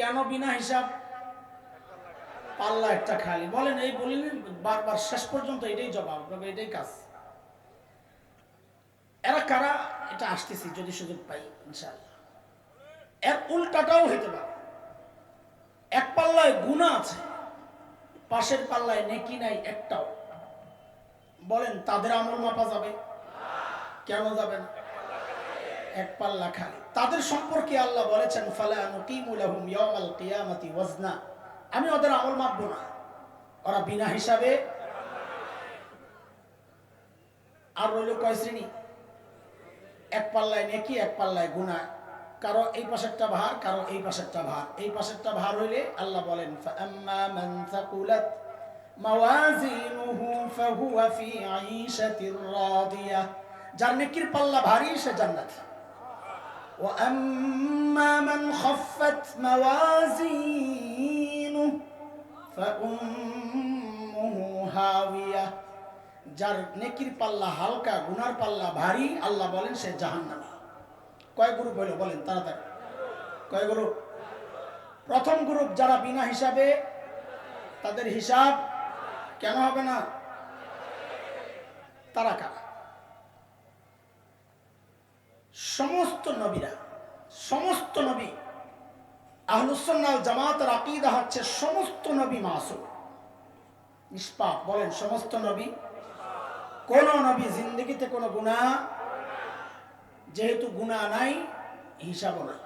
কেন বিনা হিসাব? পাল্লা একটা খালি। বলেন, এই বলিনি বারবার শেষ পর্যন্ত এটাই জবাব এটাই কাজ। এরা কারা? এটা আসতেছি, যদি সুযোগ পাই, ইনশাআল্লাহ। এর উল্টাটাও হইতে পারে। এক পাল্লায় গুণা আছে, পাশের পাল্লায় নেকি নাই একটাও। বলেন, তাদের আমল মাপা যাবে? কেন যাবে না? এক পাল্লা খালি। তাদের সম্পর্কে আল্লাহ বলেছেন ওয়াজনা। আমি ওদের আমল মাপব না। ওরা বিনা হিসাবে আর রইল কয় শ্রেণি? এক পাল্লায় নেকি এক পাল্লায় গুণা কারও এই পাশেরটা ভার, কারও এই পাশেরটা ভার। এই পাশেরটা ভার হইলে আল্লাহ বলেন যার নেকির পাল্লা ভারী, সে জান্নাতি। وأما من خفت موازينه فأمه هاوية যার নেকির পাল্লা হালকা গুনার পাল্লা ভারী আল্লাহ বলেন সে জাহান্নামী কয় গ্রুপ হইল বলেন তাড়াতাড়ি কয় গ্রুপ প্রথম গ্রুপ যারা বিনা হিসাবে তাদের হিসাব কেন হবে না তারা কারা সমস্ত নবীরা, সমস্ত নবী আহলুসন্নাল জামাতের আকিদা হচ্ছে সমস্ত নবী মাসুম। নিষ্পাপ, বলেন সমস্ত নবী। কোন নবী জিন্দগিতে কোনো গুণা যেহেতু গুণা নাই হিসাব না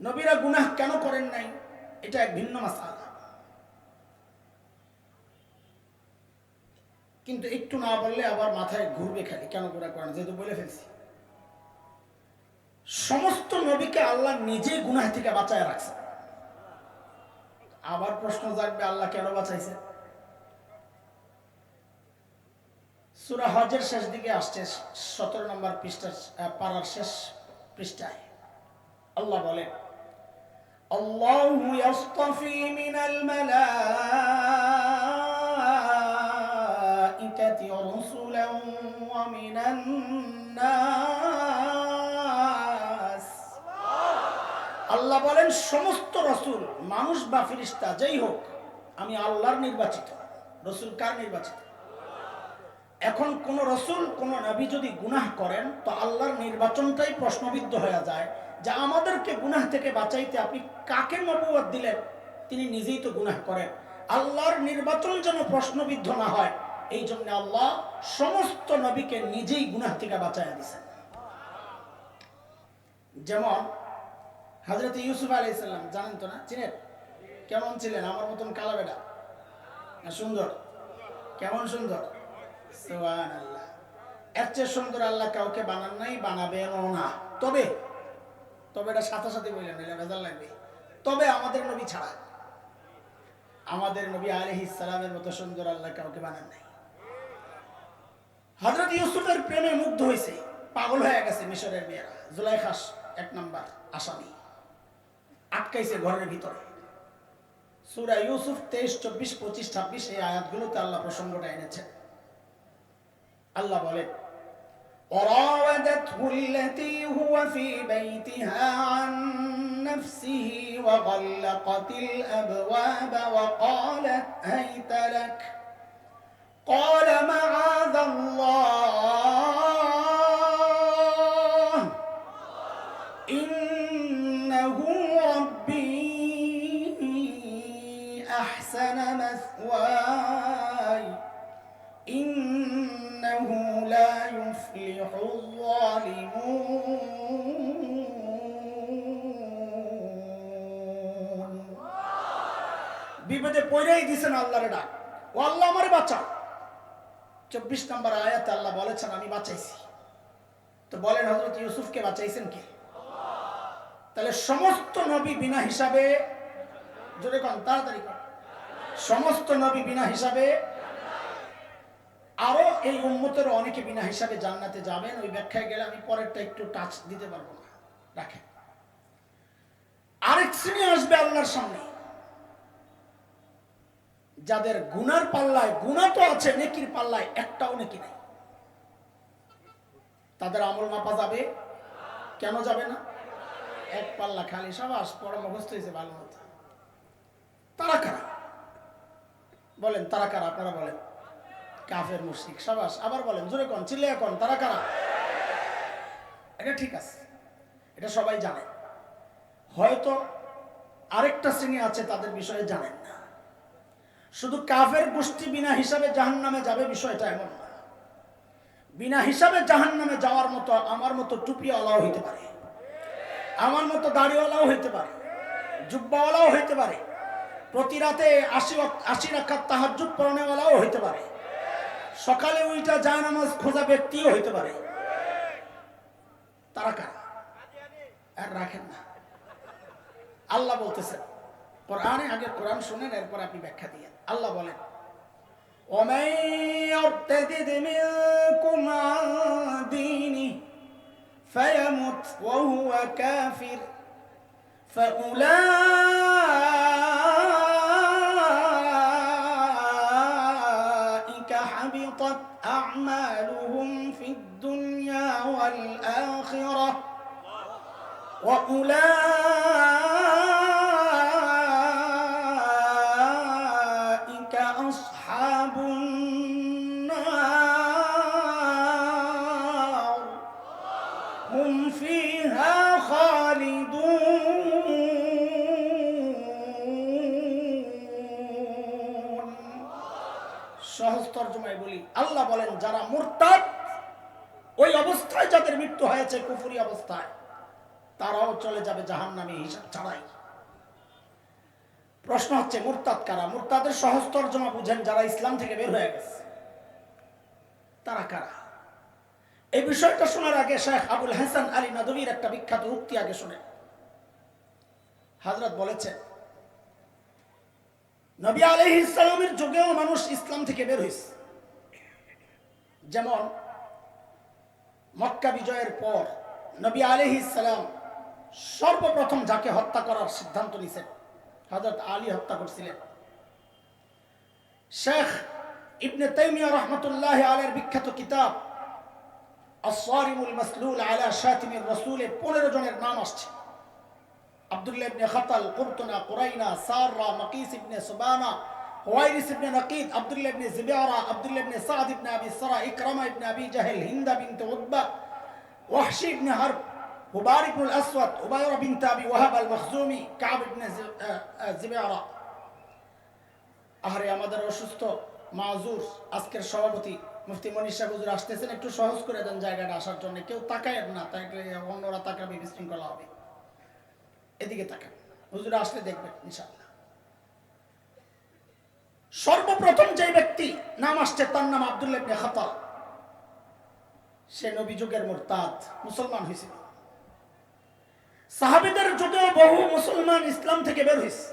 নবীরা গুনাহ কেন করেন নাই? এটা এক ভিন্ন মাসালা। কিন্তু একটু না বললে আবার মাথায় ঘুরবে খালি, কেন গুণা করেন? যেহেতু বলে ফেলছি। সমস্ত নবীকে আল্লাহ নিজেই গুনাহ থেকে বাঁচায় রাখছে আবার প্রশ্ন জাগবে আল্লাহ কেন বাঁচাইছে সুরা হজের শেষ দিকে আসছে সতেরো নম্বর পৃষ্ঠা আহ, পাড়ার শেষ পৃষ্ঠায় আল্লাহ বলে الله يصطفي من الملائكة رسلا ومن الناس আল্লাহ বলেন, সমস্ত রসুল, মানুষ বা ফিরিস্তা, যেই হোক, আমি আল্লাহর নির্বাচিত। রসুল কার নির্বাচিত? এখন কোন রসুল, কোন নবী যদি গুনাহ করেন, তো আল্লাহর নির্বাচনটাই প্রশ্নবিদ্ধ হয়ে যায় যে আমাদেরকে গুনাহ থেকে বাঁচাইতে আপনি কাকে নবুয়াদ দিলেন? তিনি নিজেই তো গুনাহ করেন। আল্লাহর নির্বাচন যেন প্রশ্নবিদ্ধ না হয়, এই জন্য আল্লাহ সমস্ত নবীকে নিজেই গুনাহ থেকে বাঁচাইয়া দিছেন যেমন হজরত ইউসুফ আলাইসাল্লাম জানেন তো না? চিনেন? কেমন ছিলেন? আমার মতন কালা বেটা? সুন্দর? কেমন সুন্দর? আল্লাহ এর চেয়ে সুন্দর আল্লাহ কাউকে বানান নাই, বানাবেনও না। তবে তবে এটা সাথে সাথে বললেন এটা ভেজাল লাগবে। তবে আমাদের নবী ছাড়া আমাদের নবী আলহ ইসলামের মতো সুন্দর আল্লাহ কাউকে বানান নাই। হজরত ইউসুফের প্রেমে মুগ্ধ হয়েছে, পাগল হয়ে গেছে মিশরের মেয়েরা। জুলাইখাস এক নাম্বার আসামি। আটকাইছে ঘরের ভিতরে সুরা ইউসুফ তেইশ চব্বিশ পঁচিশ ছাব্বিশ এই আয়াতগুলোতে আল্লাহ প্রসঙ্গটা এনেছেন আল্লাহ বলে وراودته التي هو في بيتها عن نفسه وغلقت الأبواب وقالت هيت لك قال معاذ الله أحسن مثواي إنه لا يفلح الظالمون বিপদে পড়েই দিছেন আল্লাহর ডাক ও আল্লাহ আমারে বাঁচা চব্বিশ নম্বর আয়াত আল্লাহ বলেছেন আমি বাঁচাইছি তো বলেন হজরত ইউসুফকে বাঁচাইছেন কে তাহলে সমস্ত নবী বিনা হিসাবে জোরে কন তাড়াতাড়ি কন সমস্ত নবী বিনা হিসাবে আরও এই উম্মতের অনেকে বিনা হিসাবে জান্নাতে যাবেন। ওই ব্যাখ্যায় গেলে আমি পরেরটা একটু টাচ দিতে পারব না। রাখেন। আরেক শ্রেণি আসবে আল্লাহর সামনে। যাদের গুনার পাল্লায় গুণা তো আছে, নেকির পাল্লায় একটাও নেকি নেই। তাদের আমল মাপা যাবে? কেন যাবে না? এক পাল্লা খালি সাবাস পড়া মুখস্থ হয়েছে ভালো মতো। তারা কারা? বলেন, তারা কারা? আপনারা বলেন। কাফের, মুশরিক, সাবাস, আবার বলেন, জোরে কোন চিল্লে কোন, তারা কারা? এটা ঠিক আছে। এটা সবাই জানে। হয়তো আরেকটা শ্রেণি আছে, তাদের বিষয়ে জানেন না। শুধু কাফের গোষ্ঠী বিনা হিসাবে জাহান নামে যাবে বিষয়টা এমন না। বিনা হিসাবে জাহান নামে যাওয়ার মতো, আমার মতো টুপিওয়ালাও হইতে পারে। আমার মতো দাড়িওয়ালাও হইতে পারে। জুব্বাওয়ালাও হইতে পারে। প্রতি রাতে আশি ওয়াক্ত- আশি রাখার তাহাজুদ পড়ানেওয়ালাও হইতে পারে সকালে উইটা যায় নামাজ খোঁজা ব্যক্তিও হইতে পারে তারা কারা আর রাখেন না আল্লাহ বলতেছেন কোরআনে আগে কোরআন শুনেন এরপর আপনি ব্যাখ্যা দিয়ে আল্লাহ বলেন ومن يرتد منكم عن دينه فيمت وهو كافر فأولئك حبطت أعمالهم في الدنيا والآخرة وأولئك যারা মুরতাদ, ওই অবস্থায় যাদের মৃত্যু হয়েছে, কুফুরি অবস্থায়, তারাও চলে যাবে জাহান নামে হিসাব ছাড়াই। প্রশ্ন হচ্ছে, মুরতাদ কারা? মুরতাদের সহজ তর্জমা বুঝেন যারা ইসলাম থেকে বের হয়ে গেছে। তারা কারা? এই বিষয়টা শোনার আগে শেখ আবুল হাসান আলী নদীর একটা বিখ্যাত উক্তি আগে শুনে হাজরত বলেছেন, নবী আলহ ইসলামের যুগেও মানুষ ইসলাম থেকে বের হয়েছে। যেমন মক্কা বিজয়ের পর নবী আলহ ইসলাম সর্বপ্রথম যাকে হত্যা করার সিদ্ধান্ত নিছেন হজরত আলী হত্যা করছিলেন। শেখ ইবনে তাইমিয়া রহমতুল্লাহ আলের বিখ্যাত কিতাব আসারিমুল পনেরো জনের নাম আসছে। আব্দুল্লাহ ইবনে খাতাল, কুরতুনা, কুরাইনা, Sarah, Miqyas ibn Subabah Huwayrith ibn Nuqaydh, Abdullah ibn Zibara, Abdullah ibn Sa'd ibn Abi Ikrimah ibn আবি জাহেল, হিন্দা বিনতে উতবা, ওয়াহশি ইবনে হারব হুবার আসওয়াদ বিনতে আবি ওয়াহাব আল মখজুমি কাব ইবনে আহারে, আমাদের অসুস্থ মাজুর, আজকের সভাপতি মুফতি মনীষ শাহ হুজুর আসতেছেন, একটু সহজ করে দেন জায়গাটা আসার জন্য। কেউ তাকায় না, তাকে, অন্যরা তাকাবে বিশৃঙ্খলা হবে। এদিকে তাকান। হুজুর আসলে দেখবেন, ইনশাআল্লাহ। সর্বপ্রথম যে ব্যক্তি নাম আসছে, তার নাম আব্দুল্লাহ সে নবী যুগের মুরতাদ, মুসলমান হয়েছিল সাহাবিদের যুগেও বহু মুসলমান ইসলাম থেকে বের হয়েছে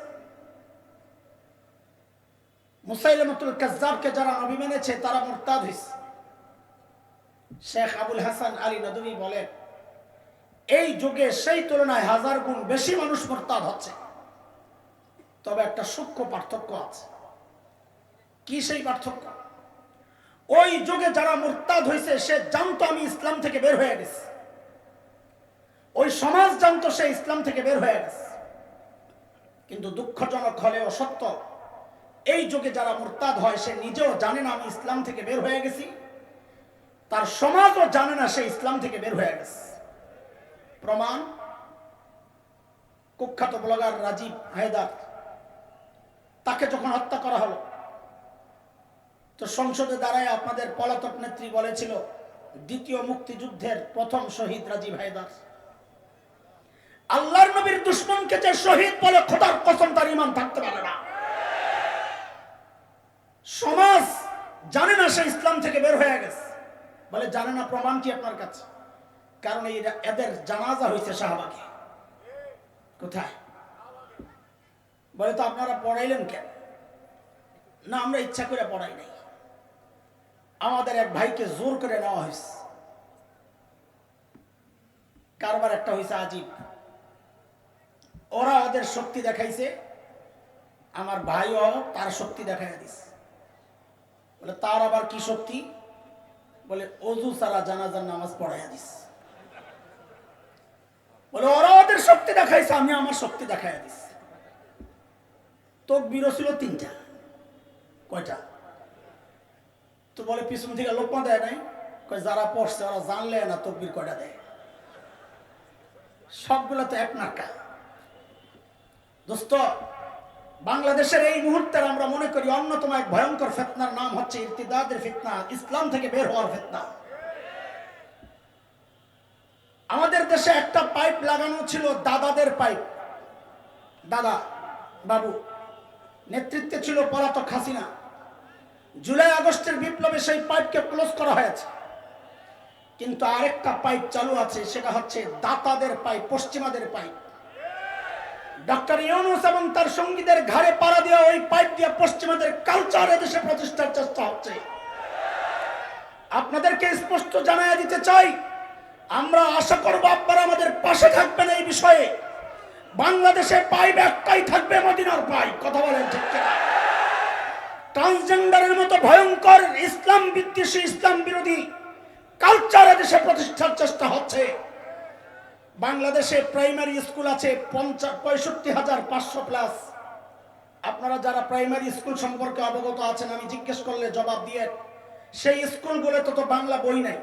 মুসাইলামতুল কাজ্জাবকে যারা নবী মেনেছে, তারা মুরতাদ হয়েছে শেখ আবুল হাসান আলী নদী বলেন এই যুগে সেই তুলনায় হাজার গুণ বেশি মানুষ মোরতাদ হচ্ছে। তবে একটা সূক্ষ্ম পার্থক্য আছে। কি সেই পার্থক্য? ওই যুগে যারা মোরতাদ হয়েছে সে জানতো আমি ইসলাম থেকে বের হয়ে গেছি। ওই সমাজ জানতো সে ইসলাম থেকে বের হয়ে গেছে। কিন্তু দুঃখজনক হলেও সত্য, এই যুগে যারা মোরতাদ হয়, সে নিজেও জানে না আমি ইসলাম থেকে বের হয়ে গেছি। তার সমাজও জানে না সে ইসলাম থেকে বের হয়ে গেছে। প্রমাণ, কুখ্যাত ব্লগার রাজীব হায়দার, তাকে যখন হত্যা করা হলো তো সংসদে দাঁড়ায় আপনাদের পলাতক নেত্রী বলেছিল, দ্বিতীয় মুক্তিযুদ্ধের প্রথম শহীদ রাজীব হায়দার। আল্লাহর নবীর দুশ্মনকে যে শহীদ বলে খোদার কসম তার ইমান থাকতে পারে না। সমাজ জানে না সে ইসলাম থেকে বের হয়ে গেছে। বলে জানে না প্রমাণ কি আপনার কাছে? কারণ এই এদের জানাজা হয়েছে শাহবাগে। কোথায়? বলে তো আপনারা পড়াইলেন কেন? না, আমরা ইচ্ছা করে পড়াই নাই। আমাদের এক ভাইকে জোর করে নেওয়া হয়েছে। কারবার একটা হয়েছে আজীব। ওরা ওদের শক্তি দেখাইছে, আমার ভাইও তার শক্তি দেখাই দিছে। বলে, তার আবার কি শক্তি? বলে, অজু সারা জানাজার নামাজ পড়াইয়া দিস বলে, ওরা ওদের শক্তি দেখাইছে, আমি আমার শক্তি দেখাই দিচ্ছি বিরো ছিল তিনটা, কয়টা? তো বলে পিছন থেকে লোকমা দেয় নাই। যারা পড়ছে, ওরা জানলে না, তকবির কয়টা দেয়। সবগুলো তো এক নাকা দোস্ত, বাংলাদেশের এই মুহূর্তে আমরা মনে করি অন্যতম এক ভয়ঙ্কর ফেতনার নাম হচ্ছে ইরতিদাদের ফিতনা, ইসলাম থেকে বের হওয়ার ফিতনা। আমাদের দেশে একটা পাইপ লাগানো ছিল দাদাদের পাইপ। দাদা, বাবু, নেতৃত্বে ছিল পলাতক হাসিনা। জুলাই আগস্টের বিপ্লবে সেই পাইপকে ক্লোজ করা হয়েছে। কিন্তু আরেকটা পাইপ চালু আছে, সেটা হচ্ছে দাতাদের পাইপ, পশ্চিমাদের পাইপ। ডক্টর ইউনুস এবং তার সঙ্গীদের ঘাড়ে পাড়া দেওয়া ওই পাইপ দিয়ে পশ্চিমাদের কালচার এদেশে প্রতিষ্ঠার চেষ্টা হচ্ছে। আপনাদেরকে স্পষ্ট জানাই দিতে চাই, আমরা আশা করব আপনারা আমাদের পাশে থাকবেন এই বিষয়ে। বাংলাদেশে পাইপ একটাই থাকবে মদিনার পাইপ, কথা বলেন ঠিক? ট্রান্সজেন্ডারের মতো ভয়ঙ্কর ইসলাম বিদ্বেষী, ইসলাম বিরোধী কালচার দেশে প্রতিষ্ঠার চেষ্টা হচ্ছে। বাংলাদেশে প্রাইমারি স্কুল আছে পঞ্চাশ পঁয়ষট্টি হাজার পাঁচশো প্লাস। আপনারা যারা প্রাইমারি স্কুল সম্পর্কে অবগত আছেন, আমি জিজ্ঞেস করলে জবাব দিয়ে সেই স্কুলগুলো তো তো বাংলা বই নাই।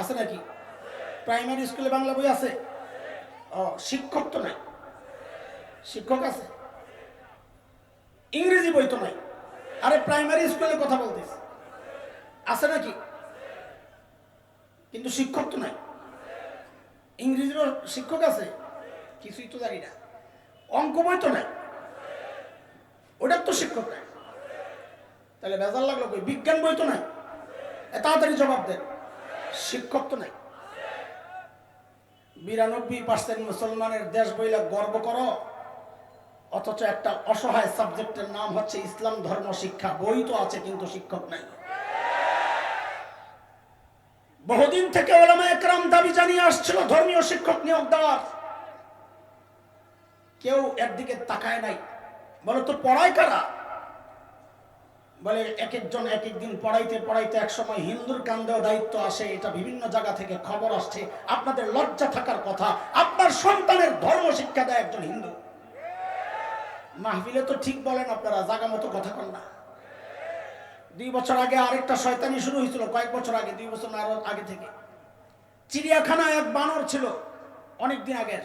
আছে নাকি? প্রাইমারি স্কুলে বাংলা বই আছে? ও, শিক্ষক তো নাই। শিক্ষক আছে? ইংরেজি বই তো নাই। আরে প্রাইমারি স্কুলে কথা বলতেছ আছে নাকি? কিন্তু শিক্ষক তো নাই। ইংরেজিরও শিক্ষক আছে? কিছুই তো জানি না। অঙ্ক বই তো নাই। ওটার তো শিক্ষক নাই। তাহলে বেজার লাগল কই? বিজ্ঞান বই তো নাই। তাড়াতাড়ি জবাব দেন শিক্ষক তো নাই। বিরানব্বই পার্সেন্ট মুসলমানের দেশ বইলে গর্ব করো। অথচ একটা অসহায় সাবজেক্টের নাম হচ্ছে ইসলাম, ধর্ম, শিক্ষা। বই তো আছে, কিন্তু শিক্ষক নাই। বহুদিন থেকে ওলামা একরাম দাবি জানিয়ে আসছিল, ধর্মীয় শিক্ষক নিয়োগ দেওয়ার। কেউ এর দিকে তাকায় নাই। বলে তো পড়ায় কারা? বলে, এক একজন এক একদিন পড়াইতে পড়াইতে এক সময় হিন্দুর কান্দেও দায়িত্ব আসে, এটা বিভিন্ন জায়গা থেকে খবর আসছে। আপনাদের লজ্জা থাকার কথা, আপনার সন্তানের ধর্ম শিক্ষা দেয় একজন হিন্দু। মাহফিলে তো ঠিক বলেন আপনারা, জাগা মতো কথা কন না। দুই বছর আগে আরেকটা শয়তানি শুরু হয়েছিল, কয়েক বছর আগে, দুই বছর আরও আগে থেকে। চিড়িয়াখানায় এক বানর ছিল, অনেক দিন আগের।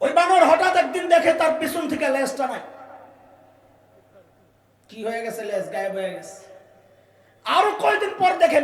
ওই বানর হঠাৎ একদিন দেখে তার পিছন থেকে লেজটা নাই কি হয়ে গেছে লেজ? গায়েব হয়ে গেছে। আরও কয়েকদিন পর দেখে